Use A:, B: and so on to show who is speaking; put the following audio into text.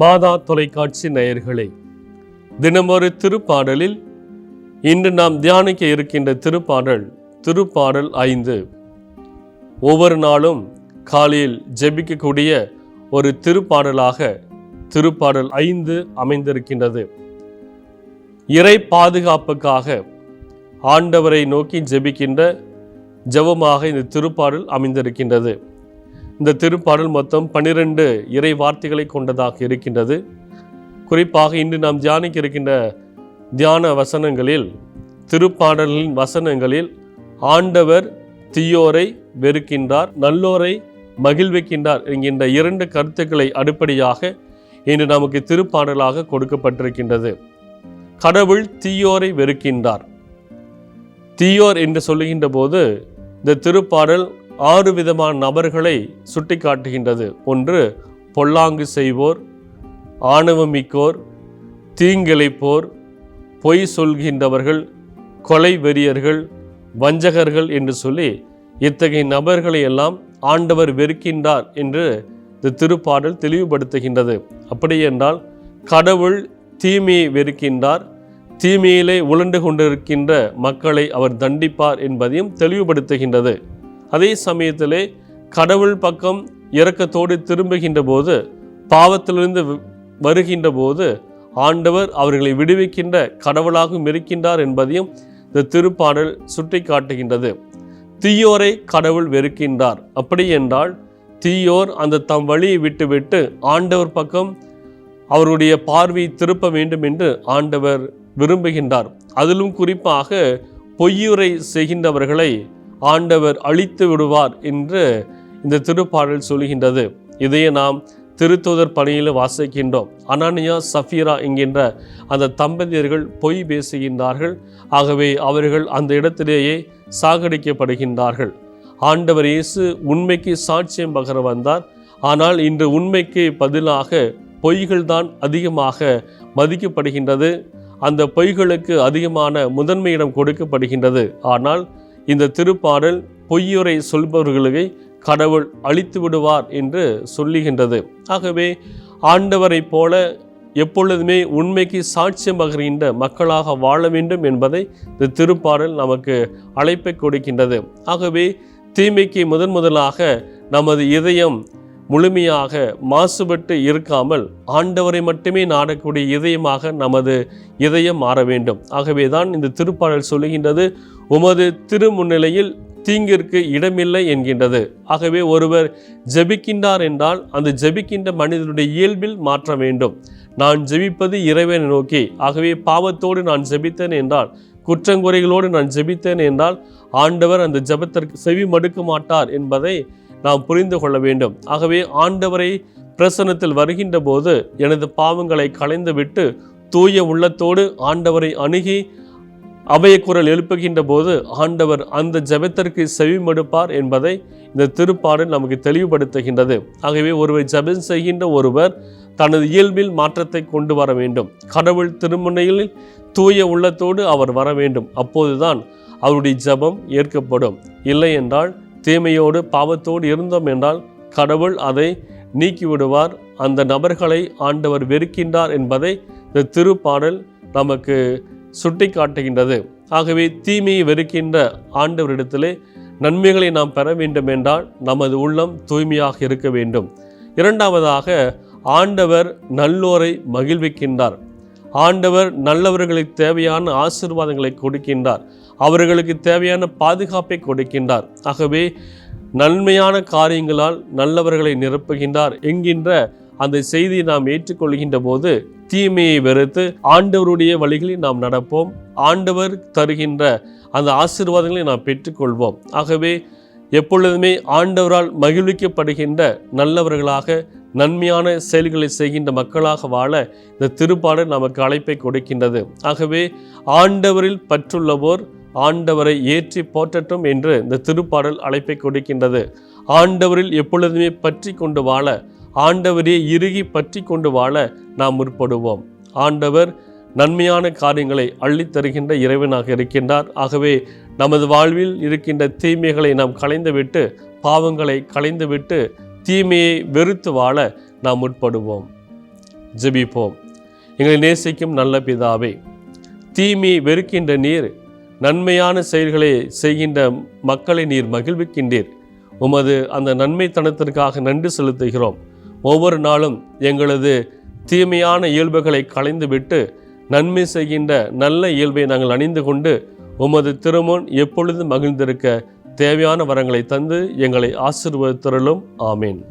A: மாதா தொலைக்காட்சி நேயர்களே தினமொரு திருப்பாடலில் இன்று நாம் தியானிக்க இருக்கின்ற திருப்பாடல் திருப்பாடல் ஐந்து. ஒவ்வொரு நாளும் காலையில் ஜெபிக்கக்கூடிய ஒரு திருப்பாடலாக திருப்பாடல் ஐந்து அமைந்திருக்கின்றது. இறை பாதுகாப்புக்காக ஆண்டவரை நோக்கி ஜெபிக்கின்ற ஜெபமாக இந்த திருப்பாடல் அமைந்திருக்கின்றது. இந்த திருப்பாடல் மொத்தம் பன்னிரண்டு இறை வார்த்தைகளை கொண்டதாக இருக்கின்றது. குறிப்பாக இன்று நாம் தியானிக்க இருக்கின்ற தியான வசனங்களில் திருப்பாடலின் வசனங்களில் ஆண்டவர் தீயோரை வெறுக்கின்றார் நல்லோரை மகிழ்விக்கின்றார் என்கின்ற இரண்டு கருத்துக்களை அடிப்படையாக இன்று நமக்கு திருப்பாடலாக கொடுக்கப்பட்டிருக்கின்றது. கடவுள் தீயோரை வெறுக்கின்றார். தீயோர் என்று சொல்லுகின்ற போது இந்த திருப்பாடல் ஆறு விதமான நபர்களை சுட்டிக்காட்டுகின்றது. ஒன்று பொல்லாங்கு செய்வோர் ஆணவமிக்கோர் தீங்கிழைப்போர் பொய் சொல்கின்றவர்கள் கொலை வெறியர்கள் வஞ்சகர்கள் என்று சொல்லி இத்தகைய நபர்களை எல்லாம் ஆண்டவர் வெறுக்கின்றார் என்று இந்த திருப்பாடல் தெளிவுபடுத்துகின்றது. அப்படி என்றால் கடவுள் தீமையை வெறுக்கின்றார் தீமையிலே உழண்டு கொண்டிருக்கின்ற மக்களை அவர் தண்டிப்பார் என்பதையும் தெளிவுபடுத்துகின்றது. அதே சமயத்திலே கடவுள் பக்கம் இறக்கத்தோடு திரும்புகின்ற போது பாவத்திலிருந்து வருகின்ற போது ஆண்டவர் அவர்களை விடுவிக்கின்ற கடவுளாகவும் இருக்கின்றார் என்பதையும் இந்த திருப்பாடல் சுட்டி காட்டுகின்றது தீயோரை கடவுள் வெறுக்கின்றார். அப்படி என்றால் தீயோர் அந்த தம் வழியை விட்டுவிட்டு ஆண்டவர் பக்கம் அவருடைய பார்வையை திருப்ப வேண்டும் என்று ஆண்டவர் விரும்புகின்றார். அதிலும் குறிப்பாக பொய்யுரை செய்கின்றவர்களை ஆண்டவர் அழித்து விடுவார் என்று இந்த திருப்பாடல் சொல்கின்றது. இதையே நாம் திருத்தூதர் பணியில் வாசிக்கின்றோம். அனானியா சஃபீரா என்கின்ற அந்த தம்பதியர்கள் பொய் பேசுகின்றார்கள். ஆகவே அவர்கள் அந்த இடத்திலேயே சாகடிக்கப்படுகின்றார்கள். ஆண்டவர் இயேசு உண்மைக்கு சாட்சியம் பகர வந்தார். ஆனால் இன்று உண்மைக்கு பதிலாக பொய்கள்தான் அதிகமாக மதிக்கப்படுகின்றது. அந்த பொய்களுக்கு அதிகமான முதன்மையிடம் கொடுக்கப்படுகின்றது. ஆனால் இந்த திருப்பாடல் பொய்யுரை சொல்பவர்களுக்கு கடவுள் அழித்து விடுவார் என்று சொல்லுகின்றது. ஆகவே ஆண்டவரைப் போல எப்பொழுதுமே உண்மைக்கு சாட்சியம் பகிர்கின்ற மக்களாக வாழ வேண்டும் என்பதை இந்த திருப்பாடல் நமக்கு அழைப்பை கொடுக்கின்றது. ஆகவே தீமைக்கு முதன் முதலாக நமது இதயம் முழுமையாக மாசுபட்டு இருக்காமல் ஆண்டவரை மட்டுமே நாடக்கூடிய இதயமாக நமது இதயம் மாற வேண்டும். ஆகவே தான் இந்த திருப்பாடல் சொல்லுகின்றது உமது திருமுன்னிலையில் தீங்கிற்கு இடமில்லை என்கின்றது. ஆகவே ஒருவர் ஜெபிக்கின்றார் என்றால் அந்த ஜெபிக்கின்ற மனிதனுடைய இயல்பில் மாற்ற வேண்டும். நான் ஜெபிப்பது இறைவனை நோக்கி. ஆகவே பாவத்தோடு நான் ஜெபித்தேன் என்றால் குற்றங்குறைகளோடு நான் ஜெபித்தேன் என்றால் ஆண்டவர் அந்த ஜெபத்திற்கு செவி மடுக்க மாட்டார் என்பதை நாம் புரிந்து கொள்ள வேண்டும். ஆகவே ஆண்டவரை பிரசனத்தில் வருகின்ற போது எனது பாவங்களை களைந்துவிட்டு தூய உள்ளத்தோடு ஆண்டவரை அணுகி அபயக்குரல் எழுப்புகின்ற போது ஆண்டவர் அந்த ஜெபத்திற்கு செவிமடுப்பார் என்பதை இந்த திருப்பாடல் நமக்கு தெளிவுபடுத்துகின்றது. ஆகவே ஒருவர் ஜெபம் செய்கின்ற ஒருவர் தனது இயல்பில் மாற்றத்தை கொண்டு வர வேண்டும். கடவுள் திருமுனையில் தூய உள்ளத்தோடு அவர் வர வேண்டும். அப்போதுதான் அவருடைய ஜெபம் ஏற்கப்படும். இல்லை என்றால் தீமையோடு பாவத்தோடு இருந்தோம் என்றால் கடவுள் அதை நீக்கிவிடுவார். அந்த நபர்களை ஆண்டவர் வெறுக்கின்றார் என்பதை இந்த திருப்பாடல் நமக்கு சுட்டி காட்டுகின்றது ஆகவே தீமையை வெறுக்கின்ற ஆண்டவரிடத்திலே நன்மைகளை நாம் பெற வேண்டும் என்றால் நமது உள்ளம் தூய்மையாக இருக்க வேண்டும். இரண்டாவதாக ஆண்டவர் நல்லோரை மகிழ்விக்கின்றார். ஆண்டவர் நல்லவர்களுக்கு தேவையான ஆசீர்வாதங்களை கொடுக்கின்றார். அவர்களுக்கு தேவையான பாதுகாப்பை கொடுக்கின்றார். ஆகவே நன்மையான காரியங்களால் நல்லவர்களை நிரப்புகின்றார் என்கின்ற அந்த செய்தியை நாம் ஏற்றுக்கொள்கின்ற போது தீமையை வெறுத்து ஆண்டவருடைய வழிகளில் நாம் நடப்போம். ஆண்டவர் தருகின்ற அந்த ஆசீர்வாதங்களை நாம் பெற்றுக்கொள்வோம். ஆகவே எப்பொழுதுமே ஆண்டவரால் மகிழ்விக்கப்படுகின்ற நல்லவர்களாக நன்மையான செயல்களை செய்கின்ற மக்களாக வாழ இந்த திருப்பாடல் நமக்கு அழைப்பை கொடுக்கின்றது. ஆகவே ஆண்டவரில் பற்றுள்ளவோர் ஆண்டவரை ஏற்றி போற்றட்டும் என்று இந்த திருப்பாடல் அழைப்பை கொடுக்கின்றது. ஆண்டவரில் எப்பொழுதுமே பற்றி கொண்டு வாழ ஆண்டவரே இறுகி பற்றி கொண்டு வாழ நாம் முற்படுவோம். ஆண்டவர் நன்மையான காரியங்களை அள்ளித்தருகின்ற இறைவனாக இருக்கின்றார். ஆகவே நமது வாழ்வில் இருக்கின்ற தீமைகளை நாம் களைந்துவிட்டு பாவங்களை களைந்துவிட்டு தீமையை வெறுத்து வாழ நாம் முற்படுவோம். ஜெபிப்போம். எங்களை நேசிக்கும் நல்ல பிதாவே தீமையை வெறுக்கின்ற நீர் நன்மையான செயல்களை செய்கின்ற மக்களை நீர் மகிழ்விக்கின்றீர். உமது அந்த நன்மைத்தனத்திற்காக நன்றி செலுத்துகிறோம். ஒவ்வொரு நாளும் எங்களது தீமையான இயல்புகளை களைந்துவிட்டு நன்மை செய்கின்ற நல்ல இயல்பை நாங்கள் அணிந்து கொண்டு உமது திருமுன் எப்பொழுதும் மகிழ்ந்திருக்க தேவையான வரங்களை தந்து எங்களை ஆசீர்வதித்தருளும். ஆமேன்.